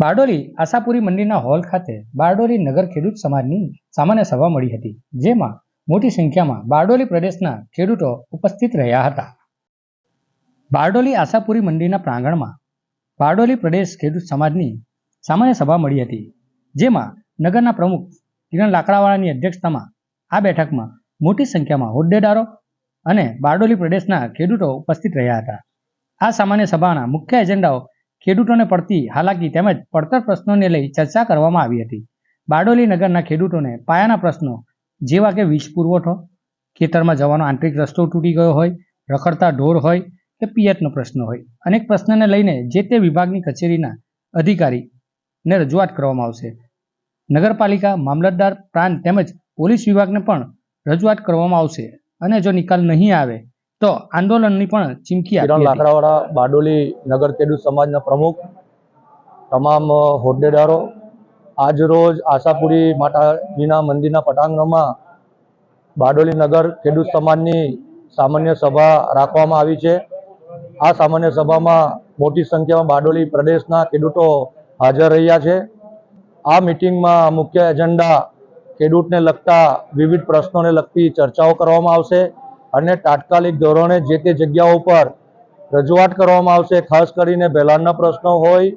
બારડોલી આશાપુરી મંદિરના હોલ ખાતે બારડોલી નગર ખેડૂત સમાજની સામાન્ય સભા મળી હતી, જેમાં મોટી સંખ્યામાં બારડોલી પ્રદેશના ખેડૂતો ઉપસ્થિત રહ્યા હતા. બારડોલી આશાપુરી મંદિરના પ્રાંગણમાં બારડોલી પ્રદેશ ખેડૂત સમાજની સામાન્ય સભા મળી હતી, જેમાં નગરના પ્રમુખ કિરણ લાકડાવાળાની અધ્યક્ષતામાં આ બેઠકમાં મોટી સંખ્યામાં હોદ્દેદારો અને બારડોલી પ્રદેશના ખેડૂતો ઉપસ્થિત રહ્યા હતા. આ સામાન્ય સભાના મુખ્ય એજન્ડાઓ ખેડૂતોને પડતી હાલાકી તેમજ પડતર પ્રશ્નોને લઈ ચર્ચા કરવામાં આવી હતી. બારડોલી નગરના ખેડૂતોને પાયાના પ્રશ્નો, જેવા કે વીજ પુરવઠો, ખેતરમાં જવાનો આંતરિક રસ્તો તૂટી ગયો હોય, રખડતા ઢોર હોય કે પિયતનો પ્રશ્ન હોય. અનેક પ્રશ્નને લઈને જે તે વિભાગની કચેરીના અધિકારીને રજૂઆત કરવામાં આવશે. નગરપાલિકા, મામલતદાર પ્રાંત તેમજ પોલીસ વિભાગને પણ રજૂઆત કરવામાં આવશે અને જો નિકાલ નહીં આવે તો આંદોલનની પણ ચીમકી કિરણ લાકડાવાળા બારડોલી નગર ખેડૂત સમાજના પ્રમુખ તમામ હોદ્દેદારો આજ રોજ આશાપુરી માતાજીના મંદિરના પટાંગણમાં બારડોલી નગર ખેડૂત સમાજની સામાન્ય સભા રાખવામાં આવી છે. આ સામાન્ય સભામાં મોટી સંખ્યામાં બારડોલી પ્રદેશના ખેડૂતો હાજર રહ્યા છે. આ મિટિંગમાં મુખ્ય એજન્ડા ખેડૂતને લગતા વિવિધ પ્રશ્નોને લગતી ચર્ચાઓ કરવામાં આવશે. અને તાત્કાલિક ધોરણે જે તે જગ્યાઓ પર રજૂઆત કરવામાં આવશે, ખાસ કરીને બેલાણના પ્રશ્નો હોય,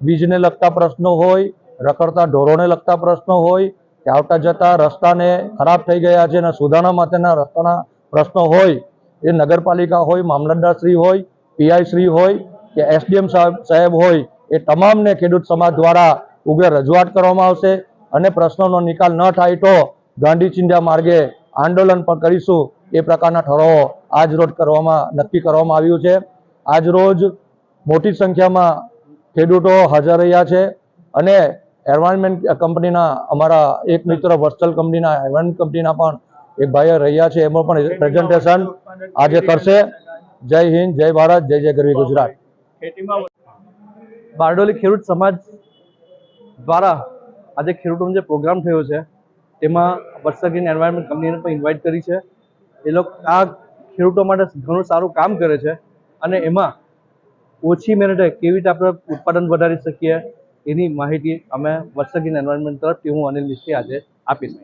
વીજને લગતા પ્રશ્નો હોય, રખડતા ઢોરોને લગતા પ્રશ્નો હોય, કે આવતા જતા રસ્તાને ખરાબ થઈ ગયા છે અને સુધારણા માટેના રસ્તાના પ્રશ્નો હોય, એ નગરપાલિકા હોય મામલતદારશ્રી હોય, પીઆઈ શ્રી હોય, કે એસડીએમ સાહેબ સાહેબ હોય, એ તમામને ખેડૂત સમાજ દ્વારા ઉગ્ર રજૂઆત કરવામાં આવશે અને પ્રશ્નોનો નિકાલ ન થાય તો ગાંધી ચિંધ્યા માર્ગે આંદોલન પણ કરીશું. એ પ્રકારના ઠરાવો આજ રોજ કરવામાં નક્કી કરવામાં આવ્યું છે. આજ રોજ મોટી સંખ્યામાં ખેડૂતો હાજર રહ્યા છે અને એન્વાયરમેન્ટ કંપનીના અમારા એક મિત્ર વર્સ્ટલ કંપનીના એન્વાયરમેન્ટ કંપનીના પણ એક ભાઈ રહ્યા છે. એમાં પણ પ્રેઝન્ટેશન આજે કરશે. જય હિન્દ જય ભારત જય જય ગરવી ગુજરાત. બારડોલી ખેડૂત સમાજ દ્વારા આજે ખેડૂતોનો જે પ્રોગ્રામ થયો છે તેમાં વર્ષગીન એન્વાયરમેન્ટ કંપનીને પણ ઇન્વાઇટ કરી છે. એ લોકો આ ખેડૂતો માટે ઘણું સારું કામ કરે છે. અને એમાં ઓછી મહેનતે કેવી રીતે આપણે ઉત્પાદન વધારી શકીએ એની માહિતી અમે વર્ષગીન એન્વાયરમેન્ટ તરફથી હું અનિલ મિસ્ત્રી આજે આપીશ.